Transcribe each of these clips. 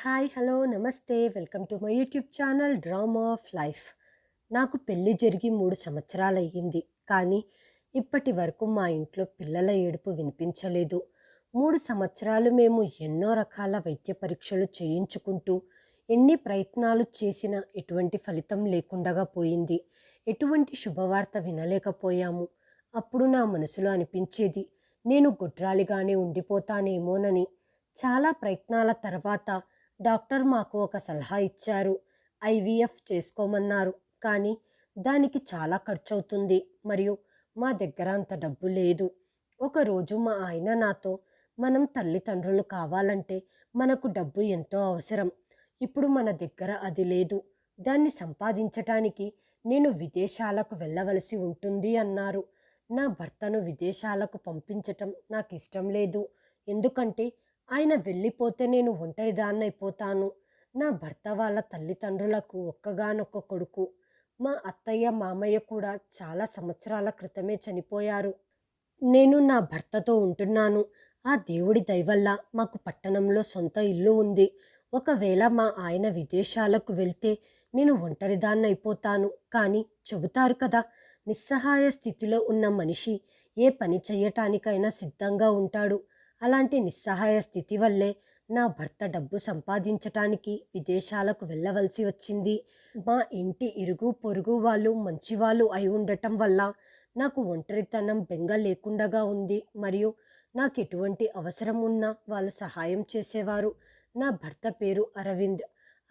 Hi hello నమస్తే. Welcome to my YouTube channel drama of life. నాకు పెళ్ళి జరిగి మూడు సంవత్సరాలు అయ్యింది కానీ ఇప్పటి వరకు మా ఇంట్లో పిల్లల ఏడుపు వినిపించలేదు. మూడు సంవత్సరాలు మేము ఎన్నో రకాల వైద్య పరీక్షలు చేయించుకుంటూ ఎన్ని ప్రయత్నాలు చేసినా ఎటువంటి ఫలితం లేకుండా పోయింది. ఎటువంటి శుభవార్త వినలేకపోయాము. అప్పుడు నా మనసులో అనిపించేది నేను గుడ్రాలిగానే ఉండిపోతానేమోనని. చాలా ప్రయత్నాల తర్వాత డాక్టర్ మాకు ఒక సలహా ఇచ్చారు. ఐవీఎఫ్ చేసుకోమన్నారు. కానీ దానికి చాలా ఖర్చు అవుతుంది మరియు మా దగ్గర అంత డబ్బు లేదు. ఒకరోజు మా ఆయన నాతో మనం తల్లిదండ్రులు కావాలంటే మనకు డబ్బు ఎంతో అవసరం. ఇప్పుడు మన దగ్గర అది లేదు. దాన్ని సంపాదించటానికి నేను విదేశాలకు వెళ్ళవలసి ఉంటుంది అన్నారు. నా భర్తను విదేశాలకు పంపించటం నాకు ఇష్టం లేదు. ఎందుకంటే ఆయన వెళ్ళిపోతే నేను ఒంటరిదాన్నైపోతాను నా భర్త వాళ్ళ తల్లిదండ్రులకు ఒక్కగానొక్క కొడుకు. మా అత్తయ్య మామయ్య కూడా చాలా సంవత్సరాల క్రితమే చనిపోయారు. నేను నా భర్తతో ఉంటున్నాను. ఆ దేవుడి దయవల్ల మాకు పట్టణంలో సొంత ఇల్లు ఉంది. ఒకవేళ మా ఆయన విదేశాలకు వెళ్తే నేను ఒంటరిదాన్నైపోతాను కానీ చెబుతారు కదా నిస్సహాయ స్థితిలో ఉన్న మనిషి ఏ పని చేయటానికైనా సిద్ధంగా ఉంటాడు. అలాంటి నిస్సహాయ స్థితి వల్లే నా భర్త డబ్బు సంపాదించటానికి విదేశాలకు వెళ్ళవలసి వచ్చింది. మా ఇంటి ఇరుగు పొరుగు వాళ్ళు మంచివాళ్ళు అయి ఉండటం వల్ల నాకు ఒంటరితనం బెంగ లేకుండగా ఉంది. మరియు నాకు ఎటువంటి అవసరం ఉన్నా వాళ్ళు సహాయం చేసేవారు. నా భర్త పేరు అరవింద్.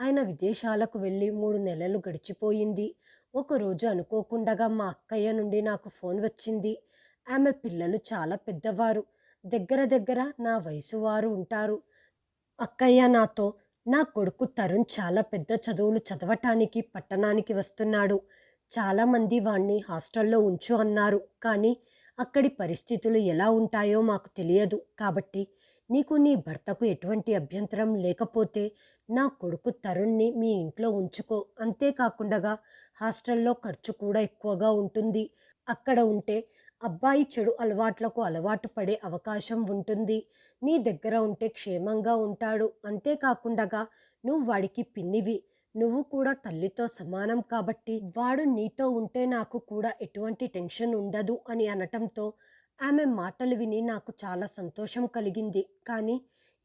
ఆయన విదేశాలకు వెళ్ళి మూడు నెలలు గడిచిపోయింది. ఒకరోజు అనుకోకుండగా మా అక్కయ్య నుండి నాకు ఫోన్ వచ్చింది. ఆమె పిల్లలు చాలా పెద్దవారు. దగ్గర దగ్గర నా వయసు వారు ఉంటారు. అక్కయ్య నాతో నా కొడుకు తరుణ్ చాలా పెద్ద చదువులు చదవటానికి పట్టణానికి వస్తున్నాడు. చాలామంది వాణ్ణి హాస్టల్లో ఉంచు అన్నారు. కానీ అక్కడి పరిస్థితులు ఎలా ఉంటాయో మాకు తెలియదు. కాబట్టి నీకు నీ భర్తకు ఎటువంటి అభ్యంతరం లేకపోతే నా కొడుకు తరుణ్ని మీ ఇంట్లో ఉంచుకో. అంతేకాకుండా హాస్టల్లో ఖర్చు కూడా ఎక్కువగా ఉంటుంది. అక్కడ ఉంటే అబ్బాయి చెడు అలవాట్లకు అలవాటు పడే అవకాశం ఉంటుంది. నీ దగ్గర ఉంటే క్షేమంగా ఉంటాడు. అంతేకాకుండా నువ్వు వాడికి పిన్నివి. నువ్వు కూడా తల్లితో సమానం కాబట్టి వాడు నీతో ఉంటే నాకు కూడా ఎటువంటి టెన్షన్ ఉండదు అని అనటంతో ఆమె మాటలు విని నాకు చాలా సంతోషం కలిగింది. కానీ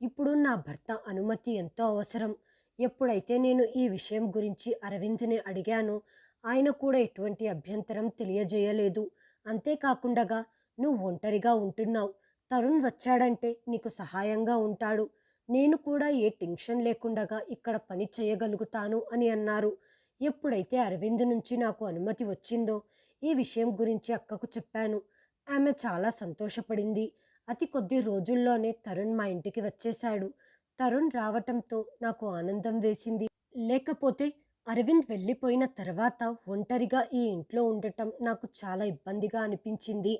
ఇప్పుడు నా భర్త అనుమతి ఎంతో అవసరం. ఎప్పుడైతే నేను ఈ విషయం గురించి అరవింద్ని అడిగానో ఆయన కూడా ఎటువంటి అభ్యంతరం తెలియజేయలేదు. అంతేకాకుండా నువ్వు ఒంటరిగా ఉంటున్నావు. తరుణ్ వచ్చాడంటే నీకు సహాయంగా ఉంటాడు. నేను కూడా ఏ టెన్షన్ లేకుండా ఇక్కడ పని చేయగలుగుతాను అని అన్నారు. ఎప్పుడైతే అరవింద్ నుంచి నాకు అనుమతి వచ్చిందో ఈ విషయం గురించి అక్కకు చెప్పాను. ఆమె చాలా సంతోషపడింది. అతి కొద్ది రోజుల్లోనే తరుణ్ మా ఇంటికి వచ్చేశాడు. తరుణ్ రావటంతో నాకు ఆనందం వేసింది. లేకపోతే అరవింద్ వెళ్ళిపోయిన తర్వాత ఒంటరిగా ఈ ఇంట్లో ఉండటం నాకు చాలా ఇబ్బందిగా అనిపించింది.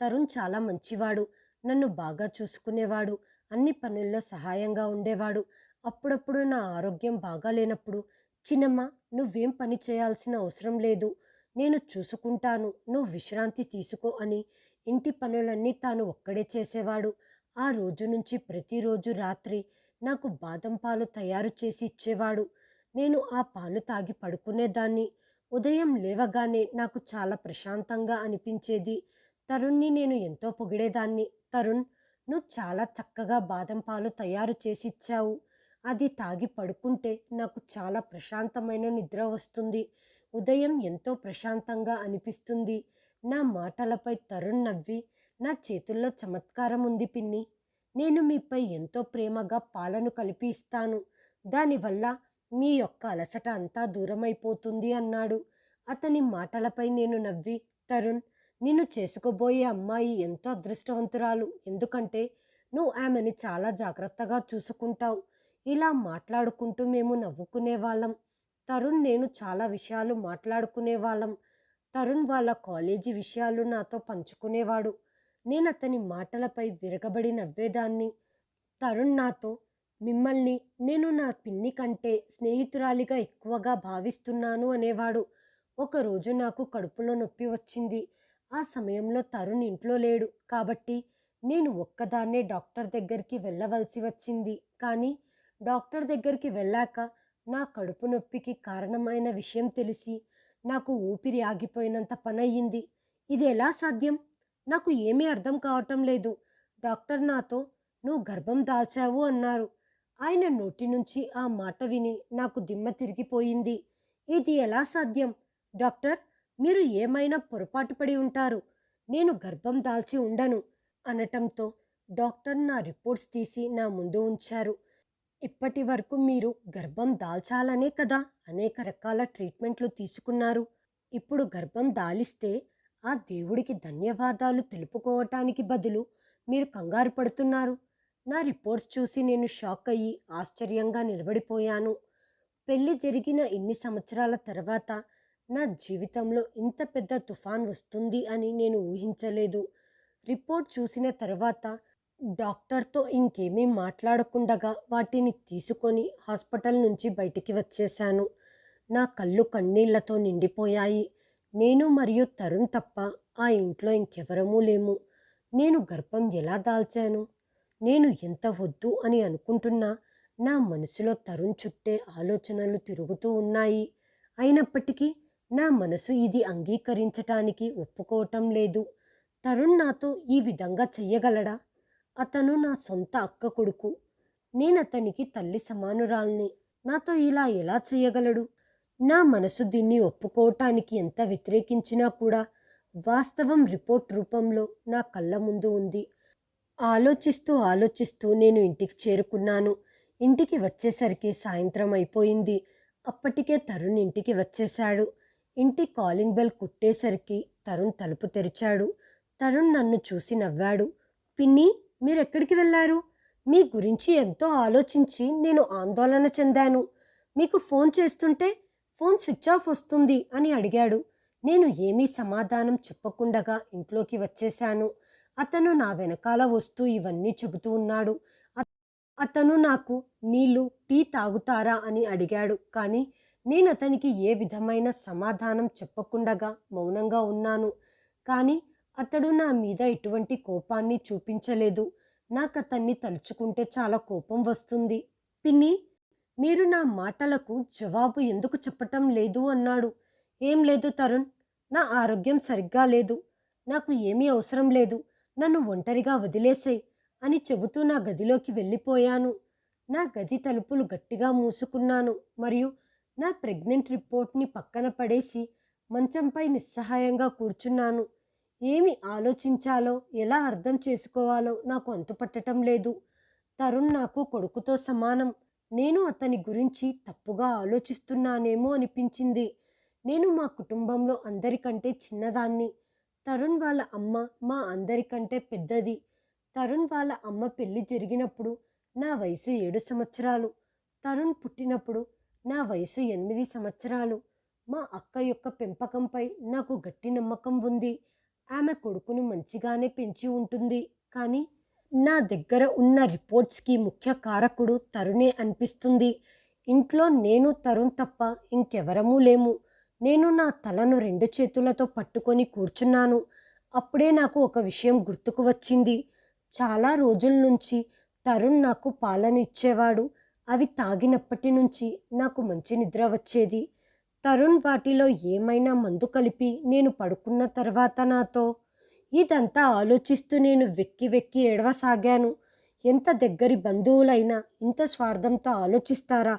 తరుణ్ చాలా మంచివాడు నన్ను బాగా చూసుకునేవాడు అన్ని పనుల్లో సహాయంగా ఉండేవాడు. అప్పుడప్పుడు నా ఆరోగ్యం బాగాలేనప్పుడు చిన్నమ్మ నువ్వేం పని చేయాల్సిన అవసరం లేదు నేను చూసుకుంటాను నువ్వు విశ్రాంతి తీసుకో అని ఇంటి పనులన్నీ తాను ఒక్కడే చేసేవాడు. ఆ రోజు నుంచి ప్రతిరోజు రాత్రి నాకు బాదం పాలు తయారు చేసి ఇచ్చేవాడు. నేను ఆ పాలు తాగి పడుకునేదాన్ని. ఉదయం లేవగానే నాకు చాలా ప్రశాంతంగా అనిపించేది. తరుణ్ని నేను ఎంతో పొగిడేదాన్ని. తరుణ్ నువ్వు చాలా చక్కగా బాదం పాలు తయారు చేసి ఇచ్చావు అది తాగి పడుకుంటే నాకు చాలా ప్రశాంతమైన నిద్ర వస్తుంది. ఉదయం ఎంతో ప్రశాంతంగా అనిపిస్తుంది. నా మాటలపై తరుణ్ నవ్వి నా చేతుల్లో చమత్కారం ఉంది పిన్ని. నేను మీపై ఎంతో ప్రేమగా పాలను కలిపి ఇస్తాను. దానివల్ల మీ యొక్క అలసట అంతా దూరమైపోతుంది అన్నాడు. అతని మాటలపై నేను నవ్వి తరుణ్ నిన్ను చేసుకోబోయే అమ్మాయి ఎంతో అదృష్టవంతురాలు. ఎందుకంటే నువ్వు ఆమెని చాలా జాగ్రత్తగా చూసుకుంటావు. ఇలా మాట్లాడుకుంటూ మేము నవ్వుకునే వాళ్ళం. తరుణ్ నేను చాలా విషయాలు మాట్లాడుకునే వాళ్ళం. తరుణ్ వాళ్ళ కాలేజీ విషయాలు నాతో పంచుకునేవాడు. నేను అతని మాటలపై విరగబడి నవ్వేదాన్ని. తరుణ్ నాతో మిమ్మల్ని నేను నా పిన్ని కంటే స్నేహితురాలిగా ఎక్కువగా భావిస్తున్నాను అనేవాడు. ఒకరోజు నాకు కడుపులో నొప్పి వచ్చింది. ఆ సమయంలో తరుణ్ ఇంట్లో లేడు. కాబట్టి నేను ఒక్కదాన్నే డాక్టర్ దగ్గరికి వెళ్ళవలసి వచ్చింది. కానీ డాక్టర్ దగ్గరికి వెళ్ళాక నా కడుపు నొప్పికి కారణమైన విషయం తెలిసి నాకు ఊపిరి ఆగిపోయినంత పని ఇది ఎలా సాధ్యం? నాకు ఏమీ అర్థం కావటం లేదు. డాక్టర్ నాతో నువ్వు గర్భం దాల్చావు అన్నారు. ఆయన నోటి నుంచి ఆ మాట విని నాకు దిమ్మ తిరిగిపోయింది. ఇది ఎలా సాధ్యం? డాక్టర్ మీరు ఏమైనా పొరపాటు పడి ఉంటారు. నేను గర్భం దాల్చి ఉండను అనటంతో డాక్టర్ నా రిపోర్ట్స్ తీసి నా ముందు ఉంచారు. ఇప్పటి వరకు మీరు గర్భం దాల్చాలనే కదా అనేక రకాల ట్రీట్మెంట్లు తీసుకున్నారు. ఇప్పుడు గర్భం దాలిస్తే ఆ దేవుడికి ధన్యవాదాలు తెలుపుకోవటానికి బదులు మీరు కంగారు పడుతున్నారు. నా రిపోర్ట్స్ చూసి నేను షాక్ అయ్యి ఆశ్చర్యంగా నిలబడిపోయాను. పెళ్ళి జరిగిన ఇన్ని సంవత్సరాల తర్వాత నా జీవితంలో ఇంత పెద్ద తుఫాన్ వస్తుంది అని నేను ఊహించలేదు. రిపోర్ట్ చూసిన తర్వాత డాక్టర్తో ఇంకేమీ మాట్లాడకుండగా వాటిని తీసుకొని హాస్పిటల్ నుంచి బయటికి వచ్చేశాను. నా కళ్ళు కన్నీళ్ళతో నిండిపోయాయి. నేను మరియు తరుణ్ తప్ప ఆ ఇంట్లో ఇంకెవరమూ లేము. నేను గర్భం ఎలా దాల్చాను? నేను ఎంత వద్దు అని అనుకుంటున్నా నా మనసులో తరుణ్ చుట్టే ఆలోచనలు తిరుగుతూ ఉన్నాయి. అయినప్పటికీ నా మనసు ఇది అంగీకరించటానికి ఒప్పుకోవటం లేదు. తరుణ్ నాతో ఈ విధంగా చెయ్యగలడా? అతను నా సొంత అక్క కొడుకు. నేను అతనికి తల్లి సమానురాల్ని. నాతో ఇలా ఎలా చేయగలడు నా మనసు దీన్ని ఒప్పుకోవటానికి ఎంత వ్యతిరేకించినా కూడా వాస్తవం రిపోర్ట్ రూపంలో నా కళ్ళ ముందు ఉంది. ఆలోచిస్తూ ఆలోచిస్తూ నేను ఇంటికి చేరుకున్నాను. ఇంటికి వచ్చేసరికి సాయంత్రం అయిపోయింది. అప్పటికే తరుణ్ ఇంటికి వచ్చేశాడు. ఇంటి కాలింగ్ బెల్ కుట్టేసరికి తరుణ్ తలుపు తెరిచాడు. తరుణ్ నన్ను చూసి నవ్వాడు. పిన్ని మీరెక్కడికి వెళ్ళారు? మీ గురించి ఎంతో ఆలోచించి నేను ఆందోళన చెందాను. మీకు ఫోన్ చేస్తుంటే ఫోన్ స్విచ్ ఆఫ్ వస్తుంది అని అడిగాడు. నేను ఏమీ సమాధానం చెప్పకుండగా ఇంట్లోకి వచ్చేశాను. అతను నా వెనకాల వస్తూ ఇవన్నీ చెబుతూ ఉన్నాడు. అతను నాకు నీళ్ళు టీ తాగుతారా అని అడిగాడు. కానీ నేను అతనికి ఏ విధమైన సమాధానం చెప్పకుండగా మౌనంగా ఉన్నాను. కానీ అతడు నా మీద ఎటువంటి కోపాన్ని చూపించలేదు. నాకు అతన్ని తలుచుకుంటే చాలా కోపం వస్తుంది. పిన్ని మీరు నా మాటలకు జవాబు ఎందుకు చెప్పటం లేదు అన్నాడు. ఏం లేదు తరుణ్ నా ఆరోగ్యం సరిగ్గా లేదు. నాకు ఏమీ అవసరం లేదు. నన్ను ఒంటరిగా వదిలేసాయి అని చెబుతూ నా గదిలోకి వెళ్ళిపోయాను. నా గది తలుపులు గట్టిగా మూసుకున్నాను మరియు నా ప్రెగ్నెంట్ రిపోర్ట్ని పక్కన పడేసి మంచంపై నిస్సహాయంగా కూర్చున్నాను. ఏమి ఆలోచించాలో ఎలా అర్థం చేసుకోవాలో నాకు అంతుపట్టడం లేదు. తరుణ్ నాకు కొడుకుతో సమానం. నేను అతని గురించి తప్పుగా ఆలోచిస్తున్నానేమో అనిపించింది. నేను మా కుటుంబంలో అందరికంటే చిన్నదాన్ని. తరుణ్ వాళ్ళ అమ్మ మా అందరికంటే పెద్దది. తరుణ్ వాళ్ళ అమ్మ పెళ్ళి జరిగినప్పుడు నా వయసు ఏడు సంవత్సరాలు. తరుణ్ పుట్టినప్పుడు నా వయసు ఎనిమిది సంవత్సరాలు. మా అక్క యొక్క పెంపకంపై నాకు గట్టి నమ్మకం ఉంది. ఆమె కొడుకును మంచిగానే పెంచి ఉంటుంది. కానీ నా దగ్గర ఉన్న రిపోర్ట్స్కి ముఖ్య కారకుడు తరుణే అనిపిస్తుంది. ఇంట్లో నేను తరుణ్ తప్ప ఇంకెవరమూ లేము. నేను నా తలను రెండు చేతులతో పట్టుకొని కూర్చున్నాను. అప్పుడే నాకు ఒక విషయం గుర్తుకు వచ్చింది. చాలా రోజుల నుంచి తరుణ్ నాకు పాలను ఇచ్చేవాడు. అవి తాగినప్పటి నుంచి నాకు మంచి నిద్ర వచ్చేది. తరుణ్ వాటిలో ఏమైనా మందు కలిపి నేను పడుకున్న తర్వాత నాతో ఇదంతా ఆలోచిస్తూ నేను వెక్కి వెక్కి ఏడవసాగాను. ఎంత దగ్గరి బంధువులైనా ఇంత స్వార్థంతో ఆలోచిస్తారా?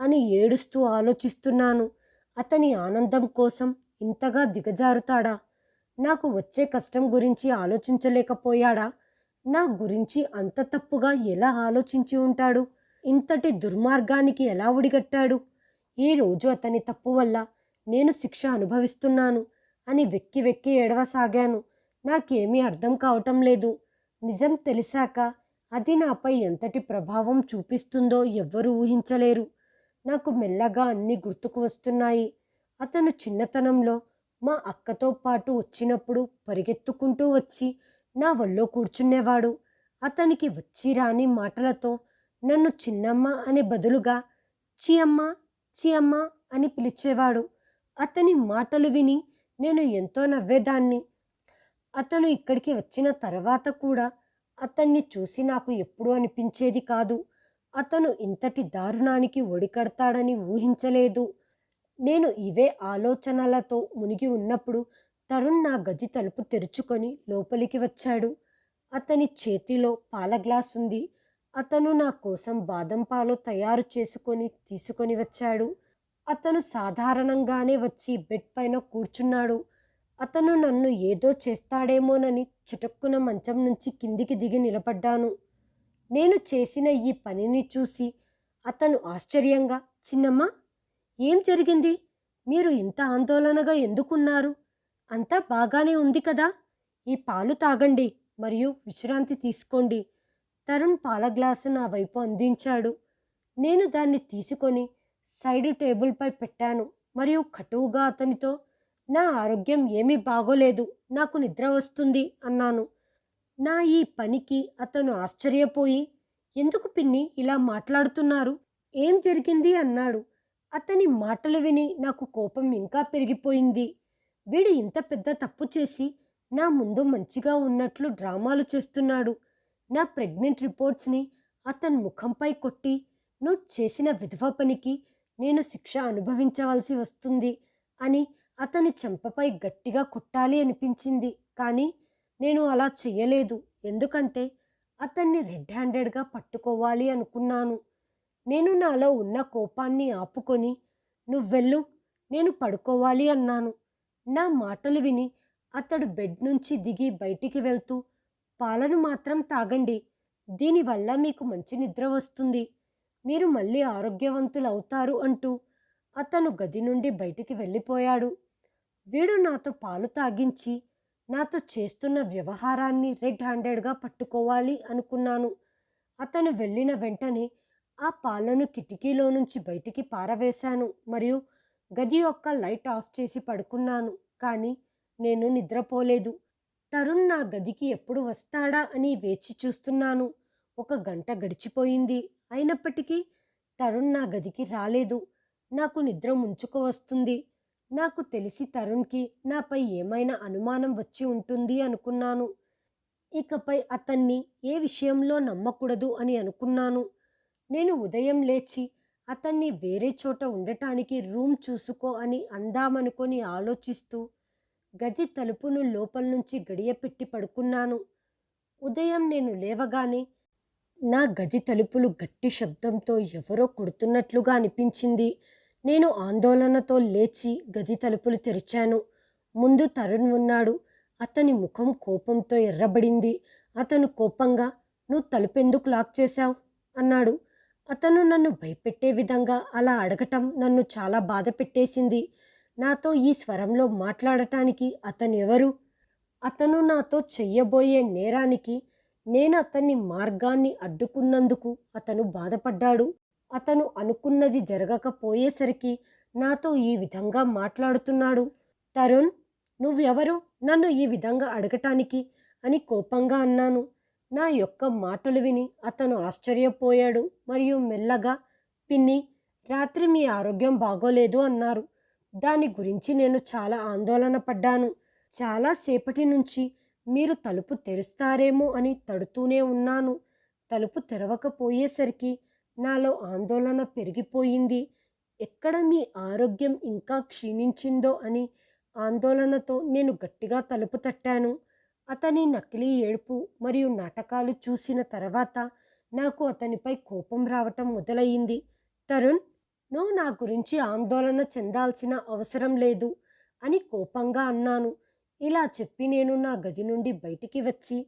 అని ఏడుస్తూ ఆలోచిస్తున్నాను. అతని ఆనందం కోసం ఇంతగా దిగజారుతాడా? నాకు వచ్చే కష్టం గురించి ఆలోచించలేకపోయాడా? నా గురించి అంత తప్పుగా ఎలా ఆలోచించి ఉంటాడు? ఇంతటి దుర్మార్గానికి ఎలా ఒడిగట్టాడు? ఈ రోజు అతని తప్పు వల్ల నేను శిక్ష అనుభవిస్తున్నాను అని వెక్కి వెక్కి ఏడవసాగాను. నాకేమీ అర్థం కావటం లేదు. నిజం తెలిసాక అది నాపై ఎంతటి ప్రభావం చూపిస్తుందో ఎవ్వరూ ఊహించలేరు. నాకు మెల్లగా అన్నీ గుర్తుకు వస్తున్నాయి. అతను చిన్నతనంలో మా అక్కతో పాటు వచ్చినప్పుడు పరిగెత్తుకుంటూ వచ్చి నా వల్లో కూర్చునేవాడు. అతనికి వచ్చి రాని మాటలతో నన్ను చిన్నమ్మ అనే బదులుగా చియమ్మ చియమ్మ అని పిలిచేవాడు. అతని మాటలు విని నేను ఎంతో నవ్వేదాన్ని. అతను ఇక్కడికి వచ్చిన తర్వాత కూడా అతన్ని చూసి నాకు ఎప్పుడూ అనిపించేది కాదు. అతను ఇంతటి దారుణానికి ఒడికడతాడని ఊహించలేదు. నేను ఇవే ఆలోచనలతో మునిగి ఉన్నప్పుడు తరుణ్ నా గది తలుపు తెరుచుకొని లోపలికి వచ్చాడు. అతని చేతిలో పాల గ్లాస్ ఉంది. అతను నా కోసం బాదం పాలు తయారు చేసుకొని తీసుకొని వచ్చాడు. అతను సాధారణంగానే వచ్చి బెడ్ పైన కూర్చున్నాడు. అతను నన్ను ఏదో చేస్తాడేమోనని చిటక్కున మంచం నుంచి కిందికి దిగి నిలబడ్డాను. నేను చేసిన ఈ పనిని చూసి అతను ఆశ్చర్యంగా చిన్నమ్మ ఏం జరిగింది? మీరు ఇంత ఆందోళనగా ఎందుకున్నారు? అంతా బాగానే ఉంది కదా? ఈ పాలు తాగండి మరియు విశ్రాంతి తీసుకోండి. తరుణ్ పాల గ్లాసు నా వైపు అందించాడు. నేను దాన్ని తీసుకొని సైడ్ టేబుల్పై పెట్టాను మరియు కటువుగా అతనితో నా ఆరోగ్యం ఏమీ బాగోలేదు నాకు నిద్ర వస్తుంది అన్నాను. నా ఈ పనికి అతను ఆశ్చర్యపోయి ఎందుకు పిన్ని ఇలా మాట్లాడుతున్నారు? ఏం జరిగింది? అన్నాడు. అతని మాటలు విని నాకు కోపం ఇంకా పెరిగిపోయింది. వీడు ఇంత పెద్ద తప్పు చేసి నా ముందు మంచిగా ఉన్నట్లు డ్రామాలు చేస్తున్నాడు. నా ప్రెగ్నెంట్ రిపోర్ట్స్ని అతని ముఖంపై కొట్టి నువ్వు చేసిన విధవ పనికి నేను శిక్ష అనుభవించవలసి వస్తుంది అని అతని చెంపపై గట్టిగా కొట్టాలి అనిపించింది. కానీ నేను అలా చెయ్యలేదు. ఎందుకంటే అతన్ని రెడ్ హ్యాండెడ్గా పట్టుకోవాలి అనుకున్నాను. నేను నాలో ఉన్న కోపాన్ని ఆపుకొని నువ్వెళ్ళు నేను పడుకోవాలి అన్నాను. నా మాటలు విని అతడు బెడ్ నుంచి దిగి బయటికి వెళ్తూ పాలను మాత్రం తాగండి. దీనివల్ల మీకు మంచి నిద్ర వస్తుంది. మీరు మళ్ళీ ఆరోగ్యవంతులు అవుతారు అంటూ అతను గది నుండి బయటికి వెళ్ళిపోయాడు. వీడు నాతో పాలు తాగించి నాతో చేస్తున్న వ్యవహారాన్ని రెడ్ హ్యాండెడ్గా పట్టుకోవాలి అనుకున్నాను. అతను వెళ్ళిన వెంటనే ఆ పాలను కిటికీలో నుంచి బయటికి పారవేశాను మరియు గది యొక్క లైట్ ఆఫ్ చేసి పడుకున్నాను. కానీ నేను నిద్రపోలేదు. తరుణ్ నా గదికి ఎప్పుడు వస్తాడా అని వేచి చూస్తున్నాను. ఒక గంట గడిచిపోయింది. అయినప్పటికీ తరుణ్ నా గదికి రాలేదు. నాకు నిద్ర ముంచుకు వస్తుంది. నాకు తెలిసి తరుణ్కి నాపై ఏమైనా అనుమానం వచ్చి ఉంటుంది అనుకున్నాను. ఇకపై అతన్ని ఏ విషయంలో నమ్మకూడదు అని అనుకున్నాను. నేను ఉదయం లేచి అతన్ని వేరే చోట ఉండటానికి రూమ్ చూసుకో అని అందామనుకొని ఆలోచిస్తూ గది తలుపును లోపల నుంచి గడియ పెట్టి పడుకున్నాను. ఉదయం నేను లేవగానే నా గది తలుపులు గట్టి శబ్దంతో ఎవరో కొడుతున్నట్లుగా అనిపించింది. నేను ఆందోళనతో లేచి గది తలుపులు తెరిచాను. ముందు తరుణ్ ఉన్నాడు. అతని ముఖం కోపంతో ఎర్రబడింది. అతను కోపంగా నువ్వు తలుపెందుకు లాక్ చేశావు? అన్నాడు. అతను నన్ను భయపెట్టే విధంగా అలా అడగటం నన్ను చాలా బాధ పెట్టేసింది. నాతో ఈ స్వరంలో మాట్లాడటానికి అతను ఎవరు అతను నాతో చెయ్యబోయే నేరానికి నేను అతన్ని మార్గాన్ని అడ్డుకున్నందుకు అతను బాధపడ్డాడు. అతను అనుకున్నది జరగకపోయేసరికి నాతో ఈ విధంగా మాట్లాడుతున్నాడు. తరుణ్ నువ్వెవరు? నన్ను ఈ విధంగా అడగటానికి? అని కోపంగా అన్నాను. నా యొక్క మాటలు విని అతను ఆశ్చర్యపోయాడు మరియు మెల్లగా పిన్ని రాత్రి మీ ఆరోగ్యం బాగోలేదు అన్నారు. దాని గురించి నేను చాలా ఆందోళన పడ్డాను. చాలా సేపటి నుంచి మీరు తలుపు తెరుస్తారేమో అని తడుతూనే ఉన్నాను. తలుపు తెరవకపోయేసరికి నాలో ఆందోళన పెరిగిపోయింది. ఎక్కడ మీ ఆరోగ్యం ఇంకా క్షీణించిందో అని ఆందోళనతో నేను గట్టిగా తలుపు తట్టాను. అతని నకిలీ ఏడుపు మరియు నాటకాలు చూసిన తర్వాత నాకు అతనిపై కోపం రావటం మొదలయ్యింది. తరుణ్ నువ్వు నా గురించి ఆందోళన చెందాల్సిన అవసరం లేదు అని కోపంగా అన్నాను. ఇలా చెప్పి నేను నా గది నుండి బయటికి వచ్చి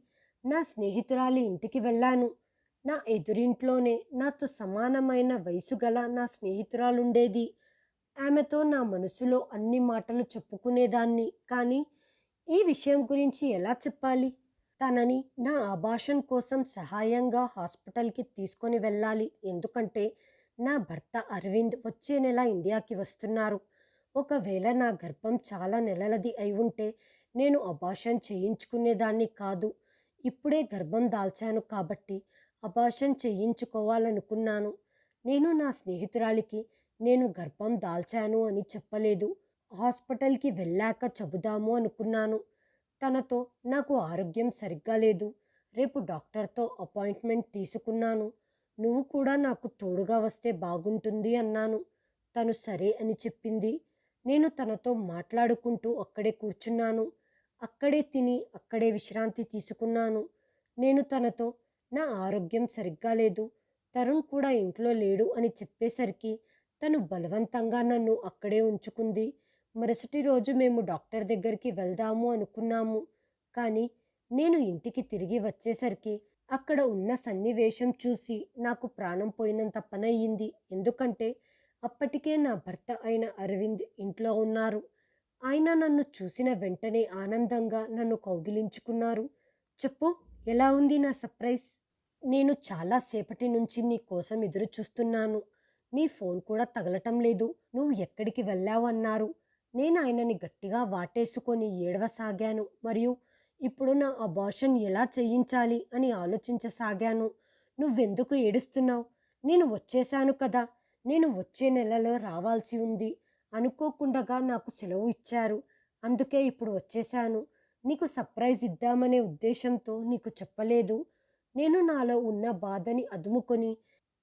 నా స్నేహితురాలి ఇంటికి వెళ్ళాను. నా ఎదురింట్లోనే నాతో సమానమైన వయసు గల నా స్నేహితురాలుండేది. ఆమెతో నా మనసులో అన్ని మాటలు చెప్పుకునేదాన్ని. కానీ ఈ విషయం గురించి ఎలా చెప్పాలి? తనని నా ఆభాషన్ కోసం సహాయంగా హాస్పిటల్కి తీసుకొని వెళ్ళాలి. ఎందుకంటే నా భర్త అరవింద్ వచ్చే నెల ఇండియాకి వస్తున్నారు. ఒకవేళ నా గర్భం చాలా నెలలది అయి ఉంటే నేను అభాషన్ చేయించుకునేదాన్ని కాదు. ఇప్పుడే గర్భం దాల్చాను కాబట్టి అబాషన్ చేయించుకోవాలనుకున్నాను. నేను నా స్నేహితురాలికి నేను గర్భం దాల్చాను అని చెప్పలేదు. హాస్పిటల్కి వెళ్ళాక చెబుదాము అనుకున్నాను. తనతో నాకు ఆరోగ్యం సరిగ్గా లేదు. రేపు డాక్టర్తో అపాయింట్మెంట్ తీసుకున్నాను. నువ్వు కూడా నాకు తోడుగా వస్తే బాగుంటుంది అన్నాను. తను సరే అని చెప్పింది. నేను తనతో మాట్లాడుకుంటూ అక్కడే కూర్చున్నాను. అక్కడే తిని అక్కడే విశ్రాంతి తీసుకున్నాను. నేను తనతో నా ఆరోగ్యం సరిగ్గా లేదు. తరుణ్ కూడా ఇంట్లో లేడు అని చెప్పేసరికి తను బలవంతంగా నన్ను అక్కడే ఉంచుకుంది. మరుసటి రోజు మేము డాక్టర్ దగ్గరికి వెళ్దాము అనుకున్నాము. కానీ నేను ఇంటికి తిరిగి వచ్చేసరికి అక్కడ ఉన్న సన్నివేశం చూసి నాకు ప్రాణం పోయినంత పనయ్యింది. ఎందుకంటే అప్పటికే నా భర్త అయిన అరవింద్ ఇంట్లో ఉన్నారు. ఆయన నన్ను చూసిన వెంటనే ఆనందంగా నన్ను కౌగిలించుకున్నారు. చెప్పు ఎలా ఉంది నా సర్ప్రైజ్? నేను చాలా సేపటి నుంచి నీ కోసం ఎదురు చూస్తున్నాను. నీ ఫోన్ కూడా తగలటం లేదు. నువ్వు ఎక్కడికి వెళ్ళావు అన్నారు. నేను ఆయనని గట్టిగా వాటేసుకొని ఏడవసాగాను. మరియు ఇప్పుడు నా అబార్షన్ ఎలా చేయించాలి? అని ఆలోచించసాగాను. నువ్వెందుకు ఏడుస్తున్నావు? నేను వచ్చేశాను కదా. నేను వచ్చే నెలలో రావాల్సి ఉంది. అనుకోకుండగా నాకు సెలవు ఇచ్చారు. అందుకే ఇప్పుడు వచ్చేశాను. నీకు సర్ప్రైజ్ ఇద్దామనే ఉద్దేశంతో నీకు చెప్పలేదు. నేను నాలో ఉన్న బాధని అదుముకొని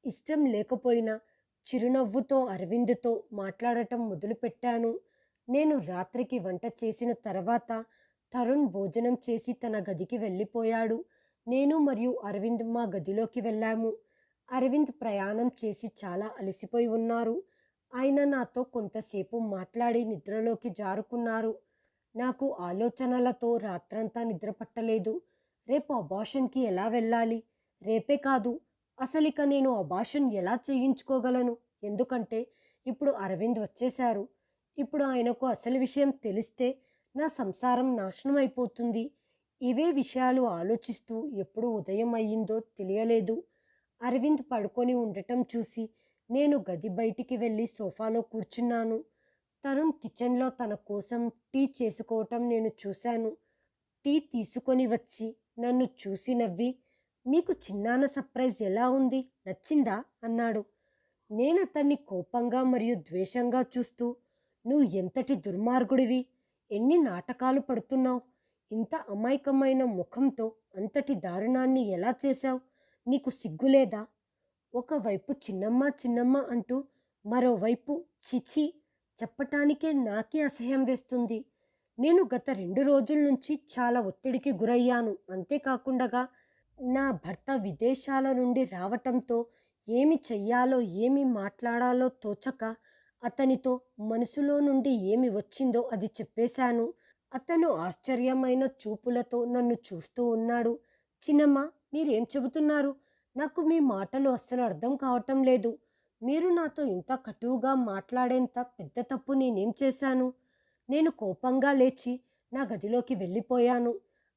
ఇష్టం లేకపోయినా చిరునవ్వుతో అరవింద్తో మాట్లాడటం మొదలుపెట్టాను. నేను రాత్రికి వంట చేసిన తర్వాత తరుణ్ భోజనం చేసి తన గదికి వెళ్ళిపోయాడు. నేను మరియు అరవింద్ మా గదిలోకి వెళ్ళాము. అరవింద్ ప్రయాణం చేసి చాలా అలసిపోయి ఉన్నారు. ఆయన నాతో కొంతసేపు మాట్లాడి నిద్రలోకి జారుకున్నారు. నాకు ఆలోచనలతో రాత్రంతా నిద్ర పట్టలేదు. రేపు అబార్షన్కి ఎలా వెళ్ళాలి? రేపే కాదు అసలిక నేను అబార్షన్ ఎలా చేయించుకోగలను? ఎందుకంటే ఇప్పుడు అరవింద్ వచ్చేశారు. ఇప్పుడు ఆయనకు అసలు విషయం తెలిస్తే నా సంసారం నాశనం అయిపోతుంది. ఇవే విషయాలు ఆలోచిస్తూ ఎప్పుడు ఉదయం అయ్యిందో తెలియలేదు. అరవింద్ పడుకొని ఉండటం చూసి నేను గది బయటికి వెళ్ళి సోఫాలో కూర్చున్నాను. తరుణ్ కిచెన్లో తన కోసం టీ చేసుకోవటం నేను చూశాను. టీ తీసుకొని వచ్చి నన్ను చూసి నవ్వి మీకు చిన్నాన్న సర్ప్రైజ్ ఎలా ఉంది? నచ్చిందా? అన్నాడు. నేను అతన్ని కోపంగా మరియు ద్వేషంగా చూస్తూ నువ్వు ఎంతటి దుర్మార్గుడివి? ఎన్ని నాటకాలు పడుతున్నావు? ఇంత అమాయకమైన ముఖంతో అంతటి దారుణాన్ని ఎలా చేశావు? నీకు సిగ్గులేదా ఒకవైపు చిన్నమ్మ చిన్నమ్మ అంటూ మరోవైపు చిచి చెప్పటానికే నాకే అసహ్యం వేస్తుంది. నేను గత రెండు రోజుల నుంచి చాలా ఒత్తిడికి గురయ్యాను. అంతేకాకుండా నా భర్త విదేశాల నుండి రావటంతో ఏమి చెయ్యాలో ఏమి మాట్లాడాలో తోచక అతనితో మనసులో నుండి ఏమి వచ్చిందో అది చెప్పేశాను. అతను ఆశ్చర్యమైన చూపులతో నన్ను చూస్తూ ఉన్నాడు. చిన్నమ్మ మీరేం చెబుతున్నారు? నాకు మీ మాటలు అస్సలు అర్థం కావటం లేదు. మీరు నాతో ఇంత కటువుగా మాట్లాడేంత పెద్ద తప్పు నేనేం చేశాను? నేను కోపంగా లేచి నా గదిలోకి వెళ్ళిపోయాను.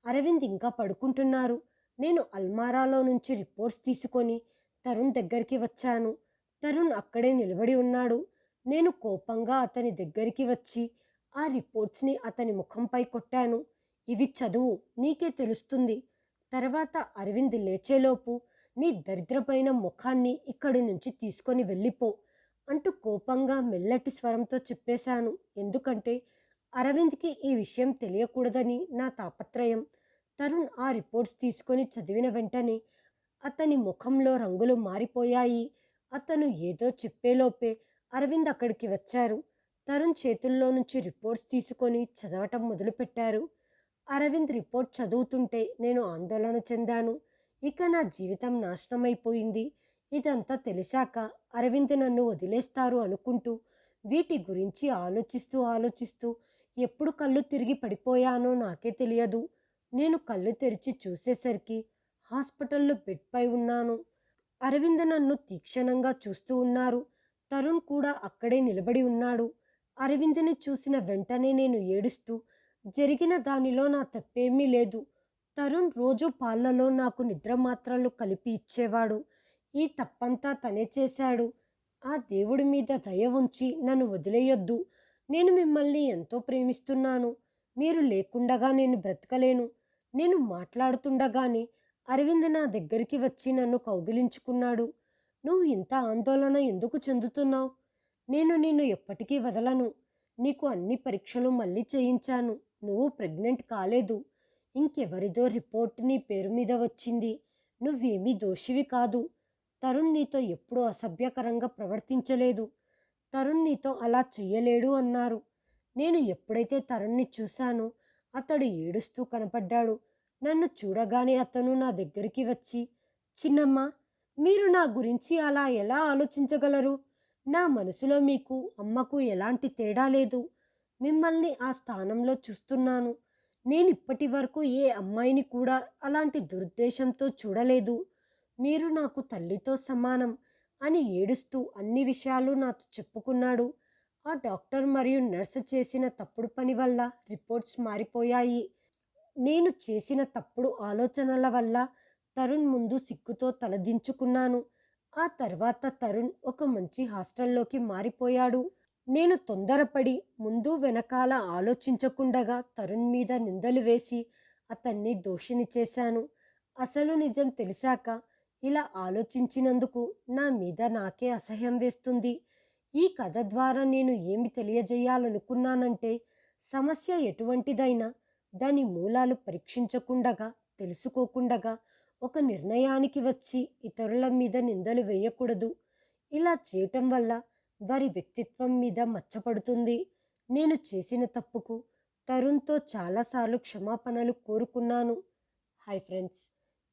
అరవింద్ ఇంకా పడుకుంటున్నారు. నేను అల్మారాలో నుంచి రిపోర్ట్స్ తీసుకొని తరుణ్ దగ్గరికి వచ్చాను. తరుణ్ అక్కడే నిలబడి ఉన్నాడు. నేను కోపంగా అతని దగ్గరికి వచ్చి ఆ రిపోర్ట్స్ని అతని ముఖంపై కొట్టాను. ఇవి చదువు నీకే తెలుస్తుంది. తర్వాత అరవింద్ లేచేలోపు నీ దరిద్రమైన ముఖాన్ని ఇక్కడి నుంచి తీసుకొని వెళ్ళిపో అంటూ కోపంగా మెల్లటి స్వరంతో చెప్పేశాను. ఎందుకంటే అరవింద్కి ఈ విషయం తెలియకూడదని నా తాపత్రయం. తరుణ్ ఆ రిపోర్ట్స్ తీసుకొని చదివిన వెంటనే అతని ముఖంలో రంగులు మారిపోయాయి. అతను ఏదో చెప్పేలోపే అరవింద్ అక్కడికి వచ్చారు. తరుణ్ చేతుల్లో నుంచి రిపోర్ట్స్ తీసుకొని చదవటం మొదలుపెట్టారు. అరవింద్ రిపోర్ట్ చదువుతుంటే నేను ఆందోళన చెందాను. ఇక నా జీవితం నాశనమైపోయింది. ఇదంతా తెలిసాక అరవింద్ నన్ను వదిలేస్తారు అనుకుంటూ వీటి గురించి ఆలోచిస్తూ ఆలోచిస్తూ ఎప్పుడు కళ్ళు తిరిగి పడిపోయానో నాకే తెలియదు. నేను కళ్ళు తెరిచి చూసేసరికి హాస్పిటల్లో బెడ్పై ఉన్నాను. అరవింద్ నన్ను తీక్షణంగా చూస్తూ ఉన్నారు. తరుణ్ కూడా అక్కడే నిలబడి ఉన్నాడు. అరవింద్ని చూసిన వెంటనే నేను ఏడుస్తూ జరిగిన దానిలో నా తప్పేమీ లేదు. తరుణ్ రోజు పాలలో నాకు నిద్ర మాత్రలు కలిపి ఇచ్చేవాడు. ఈ తప్పంతా తనే చేశాడు. ఆ దేవుడి మీద దయ ఉంచి నన్ను వదిలేయొద్దు. నేను మిమ్మల్ని ఎంతో ప్రేమిస్తున్నాను. మీరు లేకుండగా నేను బ్రతకలేను. నేను మాట్లాడుతుండగానే అరవింద్ నా దగ్గరికి వచ్చి నన్ను కౌగిలించుకున్నాడు. నువ్వు ఇంత ఆందోళన ఎందుకు చెందుతున్నావు? నేను నిన్ను ఎప్పటికీ వదలను. నీకు అన్ని పరీక్షలు మళ్ళీ చేయించాను. నువ్వు ప్రెగ్నెంట్ కాలేదు. ఇంకెవరిదో రిపోర్ట్ నీ పేరు మీద వచ్చింది. నువ్వేమీ దోషివి కాదు. తరుణ్ నీతో ఎప్పుడూ అసభ్యకరంగా ప్రవర్తించలేదు. తరుణ్ నీతో అలా చెయ్యలేడు అన్నారు. నేను ఎప్పుడైతే తరుణ్ని చూశానో అతడు ఏడుస్తూ కనపడ్డాడు. నన్ను చూడగానే అతను నా దగ్గరికి వచ్చి చిన్నమ్మ మీరు నా గురించి అలా ఎలా ఆలోచించగలరు? నా మనసులో మీకు అమ్మకు ఎలాంటి తేడా లేదు. మిమ్మల్ని ఆ స్థానంలో చూస్తున్నాను. నేను ఇప్పటి వరకు ఏ అమ్మాయిని కూడా అలాంటి దురుద్దేశంతో చూడలేదు. మీరు నాకు తల్లితో సమానం. అని ఏడుస్తూ అన్ని విషయాలు నాతో చెప్పుకున్నాడు. ఆ డాక్టర్ మరియు నర్సు చేసిన తప్పుడు పని వల్ల రిపోర్ట్స్ మారిపోయాయి. నేను చేసిన తప్పుడు ఆలోచనల వల్ల తరుణ్ ముందు సిగ్గుతో తలదించుకున్నాను. ఆ తర్వాత తరుణ్ ఒక మంచి హాస్టల్లోకి మారిపోయాడు. నేను తొందరపడి ముందు వెనకాల ఆలోచించకుండగా తరుణ్ మీద నిందలు వేసి అతన్ని దోషిని చేశాను. అసలు నిజం తెలిసాక ఇలా ఆలోచించినందుకు నా మీద నాకే అసహ్యం వేస్తుంది. ఈ కథ ద్వారా నేను ఏమి తెలియజేయాలనుకున్నానంటే సమస్య ఎటువంటిదైనా దాని మూలాలు పరీక్షించకుండగా తెలుసుకోకుండగా ఒక నిర్ణయానికి వచ్చి ఇతరుల మీద నిందలు వేయకూడదు. ఇలా చేయటం వల్ల వారి వ్యక్తిత్వం మీద మచ్చపడుతుంది. నేను చేసిన తప్పుకు తరుణ్తో చాలాసార్లు క్షమాపణలు కోరుకున్నాను. Hi friends.